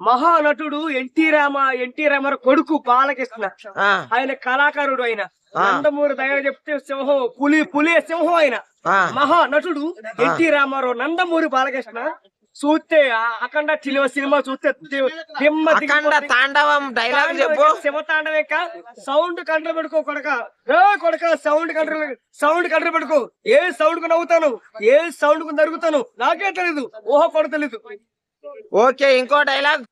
మహానటుడు NT Rama NT Ramarao కొడుకు బాలకృష్ణ. ఆయన కళాకారుడు ఆయన. నందమూరి దయ చెప్తే సింహం పులి పులి సింహం ఆయన. మహానటుడు ఎన్టీ రామారావు నందమూరి బాలకృష్ణ చూస్తే అఖండ సినిమా సినిమా చూస్తే. తాండవం డైలాగ్ చెప్పు. శివతాండవేక సౌండ్ కంట్రోల్ పెట్టుకో కొడక. ఏ కొడక సౌండ్ కంట్రోల్ సౌండ్ కంట్రోల్ పెట్టుకో. ఏ సౌండ్కు నవ్వుతాను? ఏ సౌండ్కు నరుగుతాను నాకే తెలీదు. ఊహ కూడా తెలీదు. ఓకే ఇంకో డైలాగ్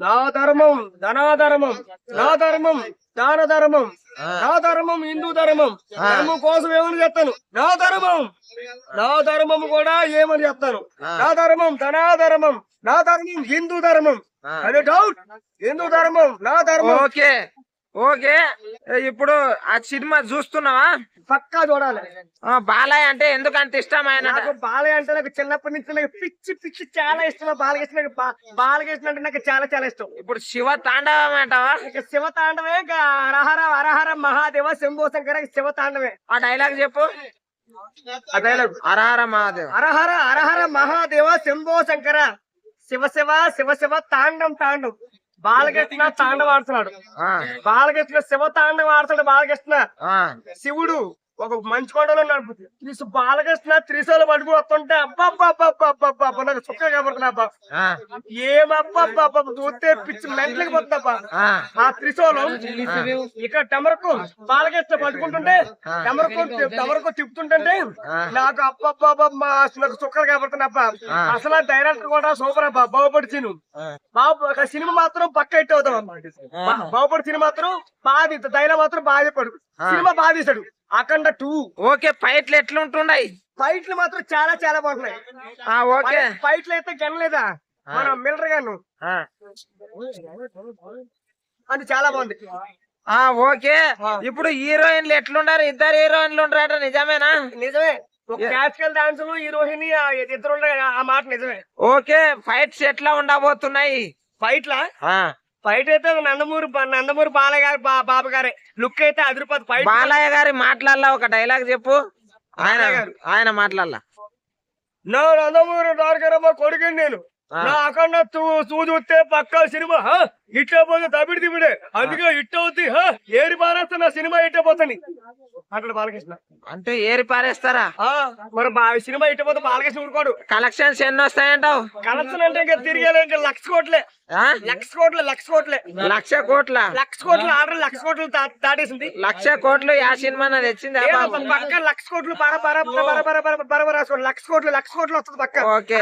నా ధర్మం ధనాధర్మం నా ధర్మం దాన ధర్మం. నా ధర్మం హిందూ ధర్మం. ధర్మం కోసం ఏమని చెప్తాను? నా ధర్మం. నా ధర్మం కూడా ఏమని చెప్తాను. నా ధర్మం ధనాధర్మం నా ధర్మం హిందూ ధర్మం. అదే డౌట్ హిందూ ధర్మం నా ధర్మం. ఓకే. ఓకే. ఇప్పుడు ఆ సినిమా చూస్తున్నావా? పక్కా చూడాలి. బాలయ్య అంటే ఎందుకు అంత ఇష్టం ఆయన? నాకు బాలయ్య అంటే నాకు చిన్నప్పటి నుంచి నాకు పిచ్చి పిచ్చి చాలా ఇష్టం. బాలకృష్ణ బాలకృష్ణ అంటే నాకు చాలా చాలా ఇష్టం. ఇప్పుడు శివ తాండవం అంటావా? శివ తాండవే ఇక హరహర హరహర మహాదేవ శంభో శంకర శివ తాండవే. ఆ డైలాగ్ చెప్పు. ఆ డైలాగ్. హరహర మహాదేవ్. హరహర హరహర మహాదేవ శంభో శంకర శివ శివ శివ శివ తాండం తాండం. బాలకృష్ణ తాండవ ఆడుతున్నాడు ఆ, బాలకృష్ణ శివ తాండవ ఆడుతున్నాడు బాలకృష్ణ శివుడు ఒక మంచి కొండలో ఉన్నాడు త్రిశు బాలకృష్ణ త్రిశూలం పట్టుకుని వస్తుంటే అబ్బా అబ్బా అబ్బా అబ్బా అబ్బా అబ్బా అబ్బా నాకు చుక్క కనబడుతున్నా అబ్బా ఆ, ఏమబ్బా అబ్బా అబ్బా చూస్తే పిచ్చి మెంటలకి పోతుందబ్బా ఆ, త్రిశూలం ఇక్కడ టమరకు బాలకృష్ణ పట్టుకుంటుంటే ఆ. టమరకు టమరకు తిప్పుతుంటే. నాకు అబ్బబ్బా నాకు చుక్కలు కనబడుతున్నా అబ్బా ఆ. అసలు ఆ డైరెక్టర్ కూడా సూపర్ అబ్బా బాగుపడి సినిమా. బాబు సినిమా మాత్రం పక్క హిట్ అవుతాం ఆ. బాగుపడి సినిమా మాత్రం తీస్తాడు డైలాగ్ మాత్రం ఆ. సినిమా బాగా తీశాడు అఖండ టూ. ఓకే ఫైట్లు ఎట్లుంటున్నాయి? ఫైట్లు మాత్రం చాలా చాలా బాగున్నాయి. ఆ, ఓకే. ఫైట్లు అయితే గనలేదా. మన మిల్లర్ గాను అని చాలా బాగుంది. ఆ, ఓకే. ఇప్పుడు హీరోయిన్లు ఎట్లుండారు ఇద్దరు హీరోయిన్లు ఉండరాట నిజమేనా? నిజమే. క్లాసికల్ డాన్స్ ఆ ఇద్దరు ఆ మాట నిజమే. ఓకే ఫైట్స్ ఎట్లా ఉండబోతున్నాయి? ఫైట్లా? ఫైట్ అయితే నందమూరి నందమూరి బాలయ్య గారి బాబు గారే లుక్ అయితే అదిరిపోదు ఫైట్ బాలయ్య గారి మాట్లాడాల ఒక డైలాగ్ చెప్పు. ఆయన. ఆయన మాట్లాడాల. నా నందమూరి తారకరమ్మ కొడుకుని నేను. ఆ. నా అక్కడ చూస్తే పక్కా సినిమా హ, హిట్ అయిపోతే తమిడి తిమిడే. అందుకే హిట్ అవుద్ది హ, ఏరి పారేస్తే నా సినిమా హిట్ అయిపోతుంది అక్కడ బాలకృష్ణ. అంటే ఏరి పారేస్తారా? ఆ, మరి బా సినిమా హిట్ అయిపోతే బాలకృష్ణ ఊరుకోడు. కలెక్షన్స్ ఎన్ని వస్తాయంటావు? కలెక్షన్ అంటే ఇంకా తిరిగేలే ఇంకా లక్ష కోట్లే. ఆ? లక్ష కోట్లే లక్ష కోట్లే. లక్ష కోట్ల? లక్ష కోట్లు ఆర్డర్ లక్ష కోట్లు దాటేసింది. లక్ష కోట్లు యా సినిమా తెచ్చింది పక్క లక్ష కోట్లు బర బర బర బర బర బర రాసుకోండి లక్ష కోట్లు లక్ష కోట్లు వస్తుంది పక్క. ఓకే.